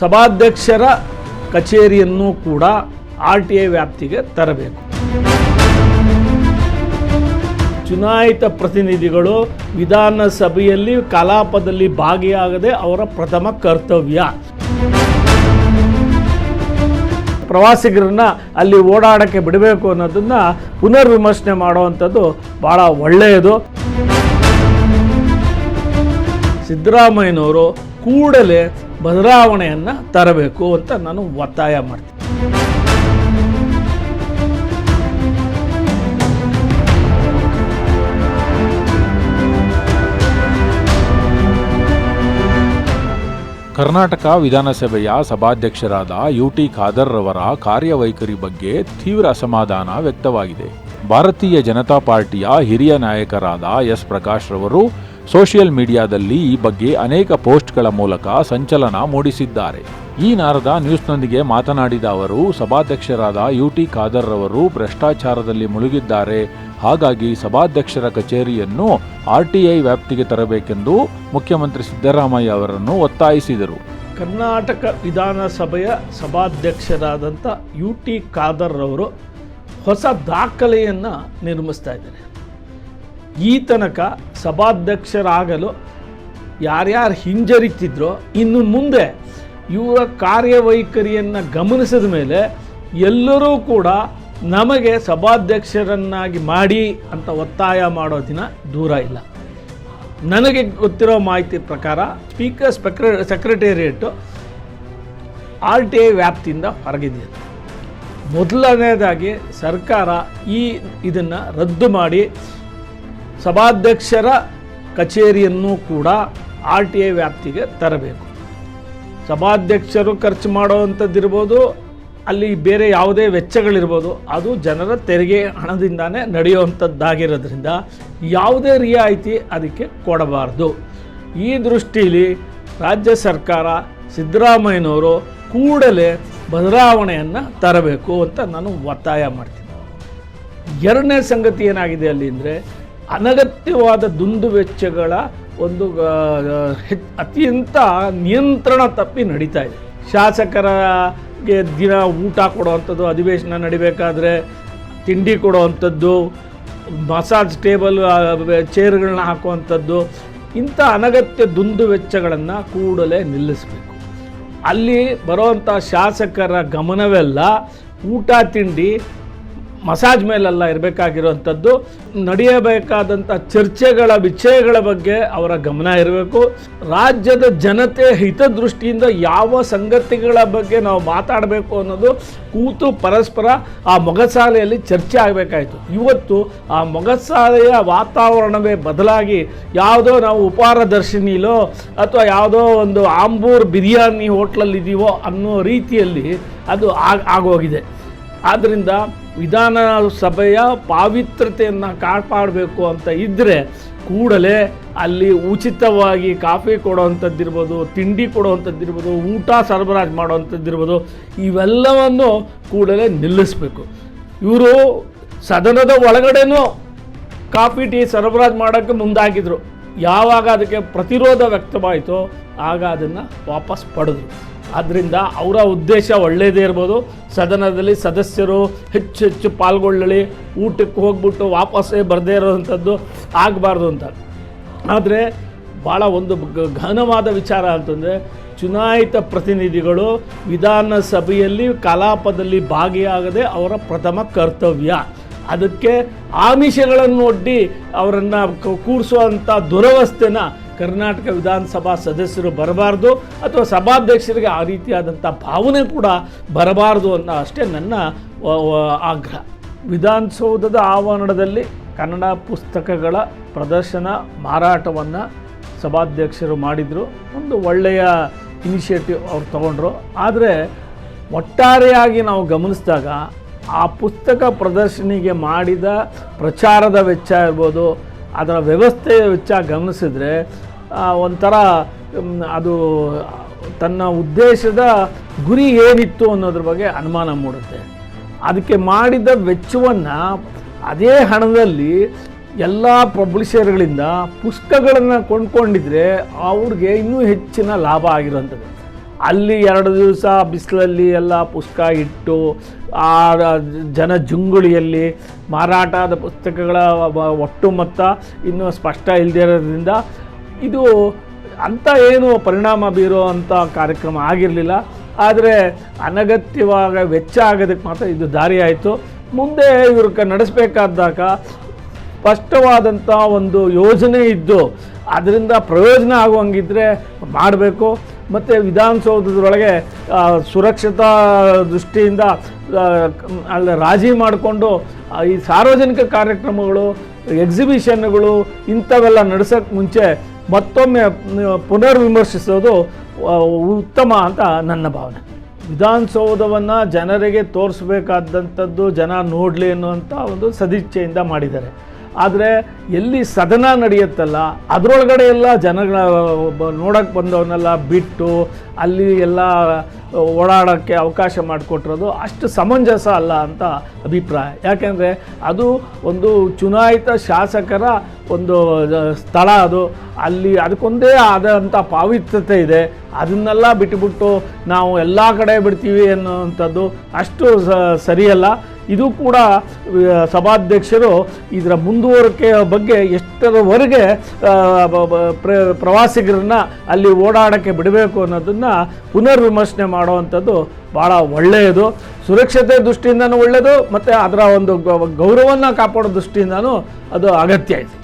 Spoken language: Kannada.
ಸಭಾಧ್ಯಕ್ಷರ ಕಚೇರಿಯನ್ನು ಕೂಡ ಆರ್ ಟಿ ಐ ವ್ಯಾಪ್ತಿಗೆ ತರಬೇಕು. ಚುನಾಯಿತ ಪ್ರತಿನಿಧಿಗಳು ವಿಧಾನಸಭೆಯಲ್ಲಿ ಕಲಾಪದಲ್ಲಿ ಭಾಗಿಯಾಗದೆ ಅವರ ಪ್ರಥಮ ಕರ್ತವ್ಯ. ಪ್ರವಾಸಿಗರನ್ನ ಅಲ್ಲಿ ಓಡಾಡಕ್ಕೆ ಬಿಡಬೇಕು ಅನ್ನೋದನ್ನ ಪುನರ್ವಿಮರ್ಶನೆ ಮಾಡುವಂಥದ್ದು ಭಾಳ ಒಳ್ಳೆಯದು. ಸಿದ್ದರಾಮಯ್ಯನವರು ಕೂಡಲೇ ಬದಲಾವಣೆಯನ್ನು ತರಬೇಕು ಅಂತ ನಾನು ಒತ್ತಾಯ ಮಾಡ್ತೀನಿ. ಕರ್ನಾಟಕ ವಿಧಾನಸಭೆಯ ಸಭಾಧ್ಯಕ್ಷರಾದ ಯು ಟಿ ಖಾದರ್ ರವರ ಕಾರ್ಯವೈಖರಿ ಬಗ್ಗೆ ತೀವ್ರ ಅಸಮಾಧಾನ ವ್ಯಕ್ತವಾಗಿದೆ. ಭಾರತೀಯ ಜನತಾ ಪಾರ್ಟಿಯ ಹಿರಿಯ ನಾಯಕರಾದ ಎಸ್. ಪ್ರಕಾಶ್ ರವರು ಸೋಷಿಯಲ್ ಮೀಡಿಯಾದಲ್ಲಿ ಈ ಬಗ್ಗೆ ಅನೇಕ ಪೋಸ್ಟ್ಗಳ ಮೂಲಕ ಸಂಚಲನ ಮೂಡಿಸಿದ್ದಾರೆ. ಈ ನಾರದ ನ್ಯೂಸ್ನೊಂದಿಗೆ ಮಾತನಾಡಿದ ಅವರು, ಸಭಾಧ್ಯಕ್ಷರಾದ ಯು ಟಿ ಖಾದರ್ ರವರು ಭ್ರಷ್ಟಾಚಾರದಲ್ಲಿ ಮುಳುಗಿದ್ದಾರೆ. ಹಾಗಾಗಿ ಸಭಾಧ್ಯಕ್ಷರ ಕಚೇರಿಯನ್ನು ಆರ್ಟಿಐ ವ್ಯಾಪ್ತಿಗೆ ತರಬೇಕೆಂದು ಮುಖ್ಯಮಂತ್ರಿ ಸಿದ್ದರಾಮಯ್ಯ ಅವರನ್ನು ಒತ್ತಾಯಿಸಿದರು. ಕರ್ನಾಟಕ ವಿಧಾನಸಭೆಯ ಸಭಾಧ್ಯಕ್ಷರಾದಂಥ ಯು ಟಿ ಖಾದರ್ ಅವರು ಹೊಸ ದಾಖಲೆಯನ್ನು ನಿರ್ಮಿಸ್ತಾ ಇದ್ದಾರೆ. ಈ ತನಕ ಸಭಾಧ್ಯಕ್ಷರಾಗಲು ಯಾರ್ಯಾರು ಹಿಂಜರಿತಿದ್ರೋ, ಇನ್ನು ಮುಂದೆ ಇವರ ಕಾರ್ಯವೈಖರಿಯನ್ನು ಗಮನಿಸಿದ ಮೇಲೆ ಎಲ್ಲರೂ ಕೂಡ ನಮಗೆ ಸಭಾಧ್ಯಕ್ಷರನ್ನಾಗಿ ಮಾಡಿ ಅಂತ ಒತ್ತಾಯ ಮಾಡೋ ದಿನ ದೂರ ಇಲ್ಲ. ನನಗೆ ಗೊತ್ತಿರೋ ಮಾಹಿತಿ ಪ್ರಕಾರ ಸ್ಪೀಕರ್ ಸ್ಪೆಕ್ರೆ, ಸೆಕ್ರೆಟೇರಿಯೇಟು ಆರ್ ಟಿ ಐ ವ್ಯಾಪ್ತಿಯಿಂದ ಹೊರಗಿದೆ ಮೊದಲನೇದಾಗಿ ಸರ್ಕಾರ ಈ ಇದನ್ನು ರದ್ದು ಮಾಡಿ ಸಭಾಧ್ಯಕ್ಷರ ಕಚೇರಿಯನ್ನು ಕೂಡ ಆರ್ ಟಿ ಐ ವ್ಯಾಪ್ತಿಗೆ ತರಬೇಕು. ಸಭಾಧ್ಯಕ್ಷರು ಖರ್ಚು ಮಾಡುವಂಥದ್ದಿರ್ಬೋದು, ಅಲ್ಲಿ ಬೇರೆ ಯಾವುದೇ ವೆಚ್ಚಗಳಿರ್ಬೋದು, ಅದು ಜನರ ತೆರಿಗೆ ಹಣದಿಂದಾನೇ ನಡೆಯುವಂಥದ್ದಾಗಿರೋದ್ರಿಂದ ಯಾವುದೇ ರಿಯಾಯಿತಿ ಅದಕ್ಕೆ ಕೊಡಬಾರ್ದು. ಈ ದೃಷ್ಟಿಯಲ್ಲಿ ರಾಜ್ಯ ಸರ್ಕಾರ ಸಿದ್ದರಾಮಯ್ಯನವರು ಕೂಡಲೇ ಬದಲಾವಣೆಯನ್ನು ತರಬೇಕು ಅಂತ ನಾನು ಒತ್ತಾಯ ಮಾಡ್ತೀನಿ. ಎರಡನೇ ಸಂಗತಿ ಏನಾಗಿದೆ ಅಲ್ಲಿ ಅಂದರೆ ಅನಗತ್ಯವಾದ ದುಂದು ವೆಚ್ಚಗಳ ಒಂದು ಅತ್ಯಂತ ನಿಯಂತ್ರಣ ತಪ್ಪಿ ನಡೀತಾ ಇದೆ. ಶಾಸಕರಿಗೆ ದಿನ ಊಟ ಕೊಡುವಂಥದ್ದು, ಅಧಿವೇಶನ ನಡಿಬೇಕಾದ್ರೆ ತಿಂಡಿ ಕೊಡುವಂಥದ್ದು, ಮಸಾಜ್ ಟೇಬಲ್ ಚೇರ್ಗಳನ್ನ ಹಾಕುವಂಥದ್ದು, ಇಂಥ ಅನಗತ್ಯ ದುಂದು ವೆಚ್ಚಗಳನ್ನು ಕೂಡಲೇ ನಿಲ್ಲಿಸಬೇಕು. ಅಲ್ಲಿ ಬರುವಂಥ ಶಾಸಕರ ಗಮನವೆಲ್ಲ ಊಟ, ತಿಂಡಿ ಮಸಾಜ್ ಮೇಲೆಲ್ಲ ಇರಬೇಕಾಗಿರುವಂಥದ್ದು, ನಡೆಯಬೇಕಾದಂಥ ಚರ್ಚೆಗಳ ವಿಷಯಗಳ ಬಗ್ಗೆ ಅವರ ಗಮನ ಇರಬೇಕು. ರಾಜ್ಯದ ಜನತೆ ಹಿತದೃಷ್ಟಿಯಿಂದ ಯಾವ ಸಂಗತಿಗಳ ಬಗ್ಗೆ ನಾವು ಮಾತಾಡಬೇಕು ಅನ್ನೋದು ಕೂತು ಪರಸ್ಪರ ಆ ಮೊಗಸಾಲೆಯಲ್ಲಿ ಚರ್ಚೆ ಆಗಬೇಕಾಯಿತು. ಇವತ್ತು ಆ ಮೊಗಸಾಲೆಯ ವಾತಾವರಣವೇ ಬದಲಾಗಿ ಯಾವುದೋ ನಾವು ಉಪಹಾರ ದರ್ಶಿನಿಲೋ ಅಥವಾ ಯಾವುದೋ ಒಂದು ಆಂಬೂರ್ ಬಿರಿಯಾನಿ ಹೋಟ್ಲಲ್ಲಿದ್ದೀವೋ ಅನ್ನೋ ರೀತಿಯಲ್ಲಿ ಅದು ಆಗ್, ಆಗೋಗಿದೆ. ಆದ್ದರಿಂದ ವಿಧಾನಸಭೆಯ ಪಾವಿತ್ರತೆಯನ್ನು ಕಾಪಾಡಬೇಕು ಅಂತ ಇದ್ದರೆ ಕೂಡಲೇ ಅಲ್ಲಿ ಉಚಿತವಾಗಿ ಕಾಫಿ ಕೊಡುವಂಥದ್ದಿರ್ಬೋದು, ತಿಂಡಿ ಕೊಡುವಂಥದ್ದಿರ್ಬೋದು, ಊಟ ಸರಬರಾಜು ಮಾಡುವಂಥದ್ದಿರ್ಬೋದು, ಇವೆಲ್ಲವನ್ನು ಕೂಡಲೇ ನಿಲ್ಲಿಸಬೇಕು. ಇವರು ಸದನದ ಒಳಗಡೆನೂ ಕಾಫಿ, ಟೀ ಸರಬರಾಜು ಮಾಡೋಕ್ಕೆ ಮುಂದಾಗಿದ್ರು. ಯಾವಾಗ ಅದಕ್ಕೆ ಪ್ರತಿರೋಧ ವ್ಯಕ್ತವಾಯಿತೋ ಆಗ ಅದನ್ನು ವಾಪಸ್ ಪಡೆದ್ರು. ಆದ್ದರಿಂದ ಅವರ ಉದ್ದೇಶ ಒಳ್ಳೆಯದೇ ಇರ್ಬೋದು. ಸದನದಲ್ಲಿ ಸದಸ್ಯರು ಹೆಚ್ಚು ಹೆಚ್ಚು ಪಾಲ್ಗೊಳ್ಳಲಿ, ಊಟಕ್ಕೆ ಹೋಗ್ಬಿಟ್ಟು ವಾಪಸ್ಸೇ ಬರದೇ ಇರೋವಂಥದ್ದು ಆಗಬಾರ್ದು ಅಂತ. ಆದರೆ ಭಾಳ ಒಂದು ಘನವಾದ ವಿಚಾರ ಅಂತಂದರೆ ಚುನಾಯಿತ ಪ್ರತಿನಿಧಿಗಳು ವಿಧಾನಸಭೆಯಲ್ಲಿ ಕಲಾಪದಲ್ಲಿ ಭಾಗಿಯಾಗದೆ ಅವರ ಪ್ರಥಮ ಕರ್ತವ್ಯ. ಅದಕ್ಕೆ ಆಮಿಷಗಳನ್ನು ಒಡ್ಡಿ ಅವರನ್ನು ಕೂರಿಸುವಂಥ ದುರವಸ್ಥೆನ ಕರ್ನಾಟಕ ವಿಧಾನಸಭಾ ಸದಸ್ಯರು ಬರಬಾರ್ದು ಅಥವಾ ಸಭಾಧ್ಯಕ್ಷರಿಗೆ ಆ ರೀತಿಯಾದಂಥ ಭಾವನೆ ಕೂಡ ಬರಬಾರ್ದು ಅನ್ನೋ ಅಷ್ಟೇ ನನ್ನ ಆಗ್ರಹ. ವಿಧಾನಸೌಧದ ಆವರಣದಲ್ಲಿ ಕನ್ನಡ ಪುಸ್ತಕಗಳ ಪ್ರದರ್ಶನ, ಮಾರಾಟವನ್ನು ಸಭಾಧ್ಯಕ್ಷರು ಮಾಡಿದರು. ಒಂದು ಒಳ್ಳೆಯ ಇನಿಷಿಯೇಟಿವ್ ಅವ್ರು ತಗೊಂಡ್ರು. ಆದರೆ ಒಟ್ಟಾರೆಯಾಗಿ ನಾವು ಗಮನಿಸಿದಾಗ ಆ ಪುಸ್ತಕ ಪ್ರದರ್ಶನಿಗೆ ಮಾಡಿದ ಪ್ರಚಾರದ ವೆಚ್ಚ ಇರ್ಬೋದು ಅದರ ವ್ಯವಸ್ಥೆ ವೆಚ್ಚ ಗಮನಿಸಿದರೆ ಒಂಥರ ಅದು ತನ್ನ ಉದ್ದೇಶದ ಗುರಿ ಏನಿತ್ತು ಅನ್ನೋದ್ರ ಬಗ್ಗೆ ಅನುಮಾನ ಮೂಡುತ್ತೆ. ಅದಕ್ಕೆ ಮಾಡಿದ ವೆಚ್ಚವನ್ನು ಅದೇ ಹಣದಲ್ಲಿ ಎಲ್ಲ ಪಬ್ಲಿಷರ್ಗಳಿಂದ ಪುಸ್ತಕಗಳನ್ನು ಕೊಂಡ್ಕೊಂಡಿದ್ರೆ ಅವ್ರಿಗೆ ಇನ್ನೂ ಹೆಚ್ಚಿನ ಲಾಭ ಆಗಿರುವಂಥದ್ದು. ಅಲ್ಲಿ ಎರಡು ದಿವಸ ಬಿಸಿಲಲ್ಲಿ ಎಲ್ಲ ಪುಸ್ತಕ ಇಟ್ಟು, ಆ ಜನ ಜುಂಗುಳಿಯಲ್ಲಿ ಮಾರಾಟದ ಪುಸ್ತಕಗಳ ಒಟ್ಟು ಮೊತ್ತ ಇನ್ನೂ ಸ್ಪಷ್ಟ ಇಲ್ಲದೇ ಇರೋದ್ರಿಂದ ಇದು ಅಂಥ ಏನು ಪರಿಣಾಮ ಬೀರೋ ಅಂಥ ಕಾರ್ಯಕ್ರಮ ಆಗಿರಲಿಲ್ಲ. ಆದರೆ ಅನಗತ್ಯವಾಗ ವೆಚ್ಚ ಆಗೋದಕ್ಕೆ ಮಾತ್ರ ಇದು ದಾರಿ ಆಯಿತು. ಮುಂದೆ ಇವರು ಕ ನಡೆಸಬೇಕಾದಾಗ ಸ್ಪಷ್ಟವಾದಂಥ ಒಂದು ಯೋಜನೆ ಇದ್ದು, ಅದರಿಂದ ಪ್ರಯೋಜನ ಆಗುವಂಗಿದ್ರೆ ಮಾಡಬೇಕು. ಮತ್ತು ವಿಧಾನಸೌಧದೊಳಗೆ ಸುರಕ್ಷತಾ ದೃಷ್ಟಿಯಿಂದ ಅಲ್ಲಿ ರಾಜಿ ಮಾಡಿಕೊಂಡು ಈ ಸಾರ್ವಜನಿಕ ಕಾರ್ಯಕ್ರಮಗಳು ಎಕ್ಸಿಬಿಷನ್ಗಳು ಇಂಥವೆಲ್ಲ ನಡೆಸೋಕ್ಕೆ ಮುಂಚೆ ಮತ್ತೊಮ್ಮೆ ಪುನರ್ ಪುನರ್ವಿಮರ್ಶಿಸೋದು ಉತ್ತಮ ಅಂತ ನನ್ನ ಭಾವನೆ. ವಿಧಾನಸೌಧವನ್ನು ಜನರಿಗೆ ತೋರಿಸ್ಬೇಕಾದಂಥದ್ದು ಜನ ನೋಡಲಿ ಅನ್ನುವಂಥ ಒಂದು ಸದಿಚ್ಛೆಯಿಂದ ಮಾಡಿದ್ದಾರೆ. ಆದರೆ ಎಲ್ಲಿ ಸದನ ನಡೆಯುತ್ತಲ್ಲ, ಅದರೊಳಗಡೆ ಎಲ್ಲ ಜನಗಳ ನೋಡೋಕ್ಕೆ ಬಂದವನ್ನೆಲ್ಲ ಬಿಟ್ಟು ಅಲ್ಲಿ ಎಲ್ಲ ಓಡಾಡೋಕ್ಕೆ ಅವಕಾಶ ಮಾಡಿಕೊಟ್ಟಿರೋದು ಅಷ್ಟು ಸಮಂಜಸ ಅಲ್ಲ ಅಂತ ಅಭಿಪ್ರಾಯ. ಯಾಕೆಂದರೆ ಅದು ಒಂದು ಚುನಾಯಿತ ಶಾಸಕರ ಒಂದು ಸ್ಥಳ ಅದು. ಅಲ್ಲಿ ಅದಕ್ಕೊಂದೇ ಆದಂಥ ಪಾವಿತ್ರ್ಯತೆ ಇದೆ. ಅದನ್ನೆಲ್ಲ ಬಿಟ್ಟುಬಿಟ್ಟು ನಾವು ಎಲ್ಲ ಕಡೆ ಬಿಡ್ತೀವಿ ಅನ್ನೋವಂಥದ್ದು ಅಷ್ಟು ಸರಿಯಲ್ಲ. ಇದು ಕೂಡ ಸಭಾಧ್ಯಕ್ಷರು ಇದರ ಮುಂದುವರಿಕೆಯ ಬಗ್ಗೆ ಎಷ್ಟರವರೆಗೆ ಪ್ರ- ಪ್ರವಾಸಿಗರನ್ನ ಅಲ್ಲಿ ಓಡಾಡೋಕ್ಕೆ ಬಿಡಬೇಕು ಅನ್ನೋದನ್ನು ಪುನರ್ವಿಮರ್ಶನೆ ಮಾಡುವಂಥದ್ದು ಭಾಳ ಒಳ್ಳೆಯದು. ಸುರಕ್ಷತೆ ದೃಷ್ಟಿಯಿಂದನೂ ಒಳ್ಳೆಯದು, ಮತ್ತು ಅದರ ಒಂದು ಗೌರವವನ್ನು ಕಾಪಾಡೋ ದೃಷ್ಟಿಯಿಂದನೂ ಅದು ಅಗತ್ಯ ಇದೆ.